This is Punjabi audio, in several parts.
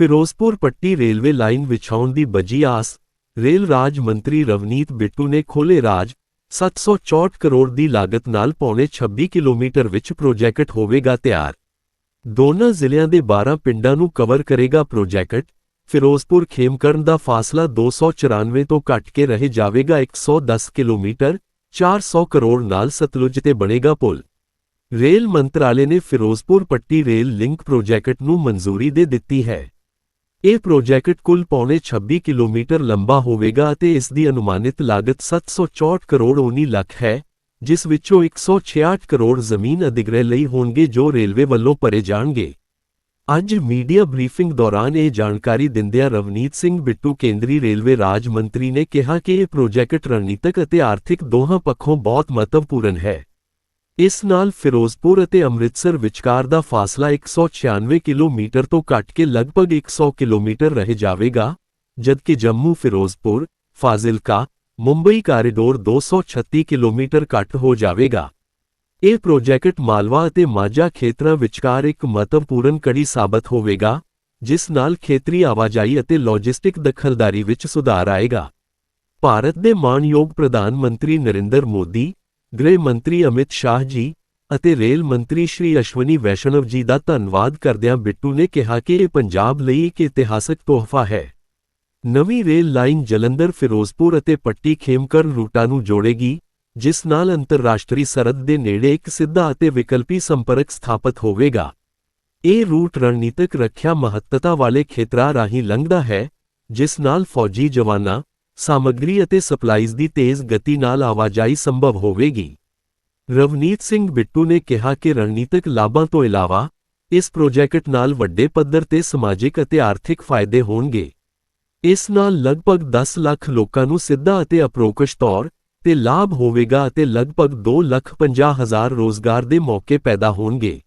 ਫਿਰੋਜ਼ਪੁਰ ਪੱਟੀ ਰੇਲਵੇ ਲਾਈਨ ਵਿਛਾਉਣ ਦੀ ਬਜੀ ਆਸ, ਰੇਲ ਰਾਜ ਮੰਤਰੀ ਰਵਨੀਤ ਬਿੱਟੂ ਨੇ ਖੋਲੇ ਰਾਜ 764 ਕਰੋੜ ਦੀ ਲਾਗਤ ਨਾਲ ਪੌਣੇ 26 ਕਿਲੋਮੀਟਰ ਵਿੱਚ ਪ੍ਰੋਜੈਕਟ ਹੋਵੇਗਾ ਤਿਆਰ। ਦੋਨਾਂ ਜ਼ਿਲ੍ਹਿਆਂ ਦੇ 12 ਪਿੰਡਾਂ ਨੂੰ ਕਵਰ ਕਰੇਗਾ ਪ੍ਰੋਜੈਕਟ, ਫਿਰੋਜ਼ਪੁਰ ਖੇਮਕਰਨ ਦਾ ਫਾਸਲਾ 294 ਤੋਂ ਘਟ ਕੇ ਰਹਿ ਜਾਵੇਗਾ 110 ਕਿਲੋਮੀਟਰ 400 ਕਰੋੜ ਨਾਲ ਸਤਲੁਜ ਤੇ ਬਣੇਗਾ ਪੁਲ। ਰੇਲ ਮੰਤਰਾਲੇ ਨੇ Ferozepur Patti rail link project ਨੂੰ ਮਨਜ਼ੂਰੀ ਦੇ ਦਿੱਤੀ ਹੈ। ਇਹ ਪ੍ਰੋਜੈਕਟ ਕੁੱਲ ਪੌਣੇ 26 ਕਿਲੋਮੀਟਰ ਲੰਬਾ ਹੋਵੇਗਾ ਅਤੇ ਇਸ ਦੀ ਅਨੁਮਾਨਿਤ ਲਾਗਤ 764 ਕਰੋੜ 19 ਲੱਖ ਹੈ, ਜਿਸ ਵਿੱਚੋਂ 166 ਕਰੋੜ ਜ਼ਮੀਨ ਅਧਿਗ੍ਰਹਿ ਲਈ ਹੋਣਗੇ ਜੋ ਰੇਲਵੇ ਵੱਲੋਂ ਭਰੇ ਜਾਣਗੇ। ਅੱਜ ਮੀਡੀਆ ਬਰੀਫਿੰਗ ਦੌਰਾਨ ਇਹ ਜਾਣਕਾਰੀ ਦਿੰਦਿਆਂ ਰਵਨੀਤ ਸਿੰਘ ਬਿੱਟੂ ਕੇਂਦਰੀ ਰੇਲਵੇ ਰਾਜ ਮੰਤਰੀ ਨੇ ਕਿਹਾ ਕਿ ਇਹ ਪ੍ਰੋਜੈਕਟ ਰਣਨੀਤਕ ਅਤੇ ਆਰਥਿਕ ਦੋਹਾਂ ਪੱਖੋਂ ਬਹੁਤ ਮਹੱਤਵਪੂਰਨ ਹੈ। ਇਸ ਨਾਲ ਫਿਰੋਜ਼ਪੁਰ ਅਤੇ ਅੰਮ੍ਰਿਤਸਰ ਵਿਚਕਾਰ ਦਾ ਫਾਸਲਾ 196 ਕਿਲੋਮੀਟਰ ਤੋਂ ਘਟ ਕੇ ਲਗਭਗ 100 ਕਿਲੋਮੀਟਰ ਰਹਿ ਜਾਵੇਗਾ, ਜਦਕਿ ਜੰਮੂ ਫਿਰੋਜ਼ਪੁਰ, ਫਾਜ਼ਿਲਕਾ, ਮੁੰਬਈ ਕਾਰੀਡੋਰ 236 ਕਿਲੋਮੀਟਰ ਘੱਟ ਹੋ ਜਾਵੇਗਾ। ਇਹ ਪ੍ਰੋਜੈਕਟ ਮਾਲਵਾ ਅਤੇ ਮਾਝਾ ਖੇਤਰਾਂ ਵਿਚਕਾਰ ਇੱਕ ਮਹੱਤਵਪੂਰਨ ਕੜੀ ਸਾਬਤ ਹੋਵੇਗਾ, ਜਿਸ ਨਾਲ ਖੇਤਰੀ ਆਵਾਜਾਈ ਅਤੇ ਲੌਜਿਸਟਿਕ ਦਖਲਦਾਰੀ ਵਿੱਚ ਸੁਧਾਰ ਆਏਗਾ। ਭਾਰਤ ਦੇ ਮਾਣਯੋਗ ਪ੍ਰਧਾਨ ਮੰਤਰੀ ਨਰਿੰਦਰ ਮੋਦੀ ਗ੍ਰਹਿ ਮੰਤਰੀ ਅਮਿਤ ਸ਼ਾਹ ਜੀ ਅਤੇ ਰੇਲ ਮੰਤਰੀ ਸ਼੍ਰੀ ਅਸ਼ਵਨੀ ਵੈਸ਼ਨਵ ਜੀ ਦਾ ਧੰਨਵਾਦ ਕਰਦਿਆਂ ਬਿੱਟੂ ਨੇ ਕਿਹਾ ਕਿ ਇਹ ਪੰਜਾਬ ਲਈ ਇੱਕ ਇਤਿਹਾਸਕ ਤੋਹਫਾ ਹੈ। ਨਵੀਂ ਰੇਲ ਲਾਈਨ ਜਲੰਧਰ, ਫਿਰੋਜ਼ਪੁਰ ਅਤੇ ਪੱਟੀ ਖੇਮਕਰਨ ਰੂਟਾਂ ਨੂੰ ਜੋੜੇਗੀ, ਜਿਸ ਨਾਲ ਅੰਤਰਰਾਸ਼ਟਰੀ ਸਰਹੱਦ ਦੇ ਨੇੜੇ ਇੱਕ ਸਿੱਧਾ ਅਤੇ ਵਿਕਲਪੀ ਸੰਪਰਕ ਸਥਾਪਿਤ ਹੋਵੇਗਾ। ਇਹ ਰੂਟ ਰਣਨੀਤਕ ਰੱਖਿਆ ਮਹੱਤਤਾ ਵਾਲੇ ਖੇਤਰਾਂ ਰਾਹੀਂ ਲੰਘਦਾ ਹੈ, ਜਿਸ ਨਾਲ ਫੌਜੀ ਜਵਾਨਾਂ ਸਾਮੱਗਰੀ ਅਤੇ ਸਪਲਾਈਜ਼ ਦੀ ਤੇਜ਼ ਗਤੀ ਨਾਲ ਆਵਾਜਾਈ ਸੰਭਵ ਹੋਵੇਗੀ। ਰਵਨੀਤ ਸਿੰਘ ਬਿੱਟੂ ਨੇ ਕਿਹਾ ਕਿ ਰਣਨੀਤਕ ਲਾਭਾਂ ਤੋਂ ਇਲਾਵਾ ਇਸ ਪ੍ਰੋਜੈਕਟ ਨਾਲ ਵੱਡੇ ਪੱਧਰ ਤੇ ਸਮਾਜਿਕ ਅਤੇ ਆਰਥਿਕ ਫਾਇਦੇ ਹੋਣਗੇ। ਇਸ ਨਾਲ ਲਗਭਗ 10 ਲੱਖ ਲੋਕਾਂ ਨੂੰ ਸਿੱਧਾ ਅਤੇ ਅਪਰੋਕਸ਼ ਤੌਰ ਤੇ ਲਾਭ ਹੋਵੇਗਾ ਅਤੇ ਲਗਭਗ 2 ਲੱਖ 50 ਹਜ਼ਾਰ ਰੋਜ਼ਗਾਰ ਦੇ ਮੌਕੇ ਪੈਦਾ ਹੋਣਗੇ।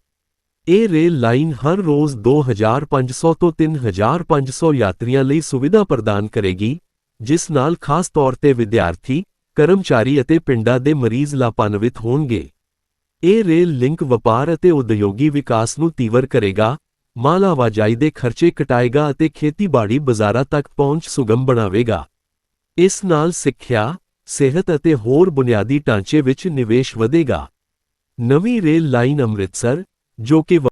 ਇਹ ਰੇਲ ਲਾਈਨ ਹਰ ਰੋਜ਼ 2500 ਤੋਂ 3500 ਯਾਤਰੀਆਂ ਲਈ ਸੁਵਿਧਾ ਪ੍ਰਦਾਨ ਕਰੇਗੀ। ਜਿਸ ਨਾਲ ਖਾਸ ਤੌਰ ਤੇ ਵਿਦਿਆਰਥੀ, ਕਰਮਚਾਰੀ ਅਤੇ ਪਿੰਡਾਂ ਦੇ ਮਰੀਜ਼ ਲਾਭਾਨਵਿਤ ਹੋਣਗੇ। ਇਹ ਰੇਲ ਲਿੰਕ ਵਪਾਰ ਅਤੇ ਉਦਯੋਗੀ ਵਿਕਾਸ ਨੂੰ ਤੀਵਰ ਕਰੇਗਾ, ਮਾਲ ਆਵਾਜਾਈ ਦੇ ਖਰਚੇ ਘਟਾਏਗਾ ਅਤੇ ਖੇਤੀਬਾੜੀ ਬਾਜ਼ਾਰਾਂ ਤੱਕ ਪਹੁੰਚ ਸੁਗਮ ਬਣਾਵੇਗਾ। ਇਸ ਨਾਲ ਸਿੱਖਿਆ, ਸਿਹਤ ਅਤੇ ਹੋਰ ਬੁਨਿਆਦੀ ਢਾਂਚੇ ਵਿੱਚ ਨਿਵੇਸ਼ ਵਧੇਗਾ। ਨਵੀਂ ਰੇਲ ਲਾਈਨ ਅੰਮ੍ਰਿਤਸਰ, ਜੋ ਕਿ